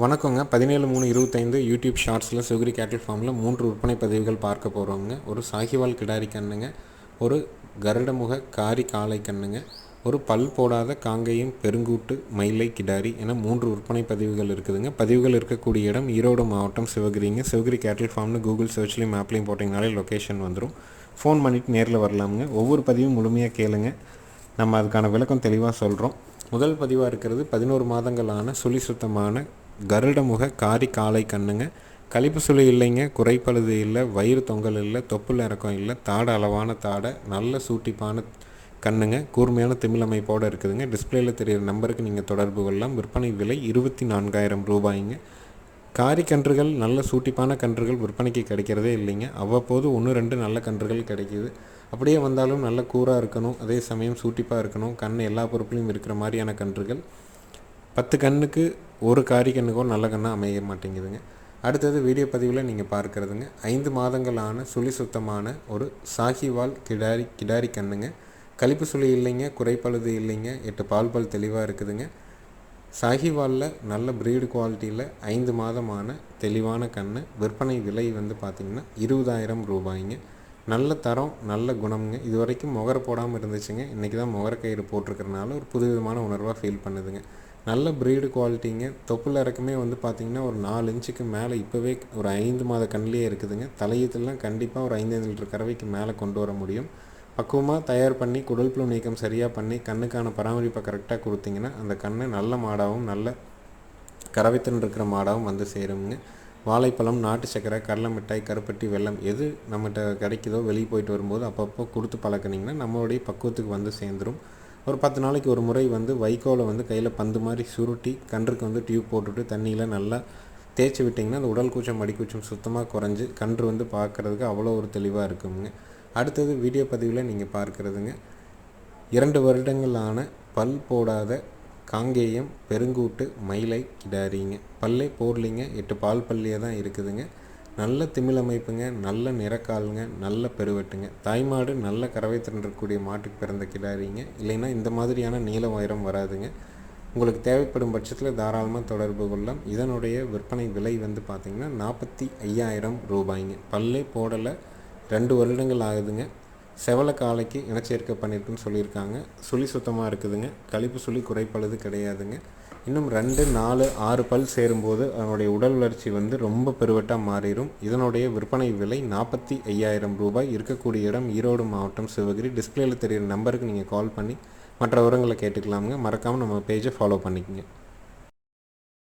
வணக்கங்க. பதினேழு மூணு இருபத்தைந்து யூடியூப் ஷார்ட்ஸில் சுகிரி கேட்டில் ஃபார்மில் மூன்று விற்பனை பதிவுகள் பார்க்க போகிறோங்க ஒரு சாகிவால் கிடாரி கண்ணுங்க. ஒரு கருடமுக காரி காளை கண்ணுங்க. ஒரு பல் போடாத காங்கையும் பெருங்கூட்டு மயிலை கிடாரி என மூன்று விற்பனை பதிவுகள் இருக்குதுங்க. பதிவுகள் இருக்கக்கூடிய இடம் ஈரோடு மாவட்டம் சிவகிரிங்க. சிவகிரி கேட்டில் ஃபார்ம்னு கூகுள் சர்ச்லேயும் மேப்லேயும் போட்டிங்கனாலே லொக்கேஷன் வந்துடும் ஃபோன் பண்ணிவிட்டு நேரில் வரலாமுங்க. ஒவ்வொரு பதிவும் முழுமையாக கேளுங்க. நம்ம அதுக்கான விளக்கம் தெளிவாக சொல்கிறோம் முதல் பதிவாக இருக்கிறது பதினோரு மாதங்களான சுழி சுத்தமான கருடமுக காரி காலை கண்ணுங்க. கழிப்பு சுழி இல்லைங்க குறைப்பழுது இல்லை வயிறு தொங்கல் இல்லை தொப்புள் இறக்கம் இல்லை தாடை அளவான தாடை நல்ல சூட்டிப்பான கண்ணுங்க. கூர்மையான திமிழமைப்போடு இருக்குதுங்க. டிஸ்பிளேயில் தெரியிற நம்பருக்கு நீங்கள் தொடர்பு கொள்ளலாம். விற்பனை விலை இருபத்தி நான்காயிரம் ரூபாய்ங்க. காரி கன்றுகள் நல்ல சூட்டிப்பான கன்றுகள் விற்பனைக்கு கிடைக்கிறதே இல்லைங்க. அவ்வப்போது ஒன்று ரெண்டு நல்ல கன்றுகள் கிடைக்கிது. அப்படியே வந்தாலும் நல்ல கூராக இருக்கணும். அதே சமயம் சூட்டிப்பாக இருக்கணும். கண் எல்லா பொருட்களையும் இருக்கிற மாதிரியான கன்றுகள். பத்து கண்ணுக்கு ஒரு காரி நல்ல கண்ணாக அமைய மாட்டேங்குதுங்க. அடுத்தது வீடியோ பதிவில் நீங்கள் பார்க்குறதுங்க. ஐந்து மாதங்களான சுழி சுத்தமான ஒரு சாகிவால் கிடாரி கிடாரி கண்ணுங்க. கழிப்பு சுழி இல்லைங்க குறைப்பழுது இல்லைங்க எட்டு பால் பால் தெளிவாக இருக்குதுங்க. சாகிவாலில் நல்ல ப்ரீடு குவாலிட்டியில் ஐந்து மாதமான தெளிவான கண்ணு. விற்பனை விலை வந்து பார்த்திங்கன்னா இருபதாயிரம் ரூபாய்ங்க. நல்ல தரம் நல்ல குணம்ங்க. இது வரைக்கும் முகர போடாமல் இருந்துச்சுங்க. இன்றைக்கி தான் முகர கயிறு போட்டிருக்கறனால ஒரு புதுவிதமான உணர்வாக ஃபீல் பண்ணுதுங்க. நல்ல ப்ரீடு குவாலிட்டிங்க தொப்புள் இறக்குமே வந்து பார்த்திங்கன்னா ஒரு நாலு இன்ச்சுக்கு மேலே இப்போவே ஒரு ஐந்து மாத கண்ணிலே இருக்குதுங்க. தலையீத்துலாம் கண்டிப்பாக ஒரு ஐந்து லிட்டர் கறவைக்கு மேலே கொண்டு வர முடியும். பக்குவமாக தயார் பண்ணி குடல் புழு நீக்கம் சரியாக பண்ணி கண்ணுக்கான பராமரிப்பை கரெக்டாக கொடுத்தீங்கன்னா அந்த கண்ணை நல்ல மாடாகவும் நல்ல கறவைத்தின் இருக்கிற மாடாகவும் வந்து சேருங்க. வாழைப்பழம் நாட்டு சக்கரை கடலை மிட்டாய் கருப்பட்டி வெல்லம் எது நம்மகிட்ட கிடைக்குதோ வெளியே போயிட்டு வரும்போது அப்பப்போ கொடுத்து பழக்கினீங்கன்னா நம்மளுடைய பக்குவத்துக்கு வந்து சேர்ந்துடும் ஒரு பத்து நாளைக்கு ஒரு முறை வந்து வைக்கோலை வந்து கையில் பந்து மாதிரி சுருட்டி கன்றுக்கு வந்து டியூப் போட்டுவிட்டு தண்ணியில் நல்லா தேய்ச்சி விட்டிங்கன்னா அந்த உடல் கூச்சம் மடிக்கூச்சம் சுத்தமாக குறைஞ்சி கன்று வந்து பார்க்குறதுக்கு அவ்வளோ ஒரு தெளிவாக இருக்குங்க. அடுத்தது வீடியோ பதிவில் நீங்கள் பார்க்குறதுங்க. இரண்டு வருடங்களான பல் போடாத காங்கேயம் பெருங்கூட்டு மயிலை கிடாரிங்க. பல்லே போடலிங்க எட்டு பால் பல்லியே தான் இருக்குதுங்க. நல்ல திமிழமைப்புங்க நல்ல நிறக்காலுங்க நல்ல பெருவெட்டுங்க. தாய்மாடு நல்ல கறவை திறன்றக்கூடிய மாட்டுக்கு பிறந்த கிடாரிங்க. இல்லைன்னா இந்த மாதிரியான நீல உயரம் வராதுங்க. உங்களுக்கு தேவைப்படும் பட்சத்தில் தாராளமாக தொடர்பு கொள்ளலாம். இதனுடைய விற்பனை விலை வந்து பார்த்திங்கன்னா நாற்பத்தி ஐயாயிரம் ரூபாய்ங்க. பல்லே போடலை. ரெண்டு வருடங்கள் ஆகுதுங்க. செவல காலைக்கு இனச்சேர்க்கை பண்ணியிருக்குன்னு சொல்லியிருக்காங்க. சுழி சுத்தமாக இருக்குதுங்க. கழிப்பு சுழி குறைப்பழுது கிடையாதுங்க. இன்னும் ரெண்டு நாலு ஆறு பல் சேரும்போது அதனுடைய உடல் வளர்ச்சி வந்து ரொம்ப பெருவட்டாக மாறிடும் இதனுடைய விற்பனை விலை நாற்பத்தி ஐயாயிரம் ரூபாய். இருக்கக்கூடிய இடம் ஈரோடு மாவட்டம் சிவகிரி. டிஸ்பிளேயில் தெரிகிற நம்பருக்கு நீங்கள் கால் பண்ணி மற்ற விவரங்களை கேட்டுக்கலாமுங்க. மறக்காமல் நம்ம பேஜை ஃபாலோ பண்ணிக்கங்க.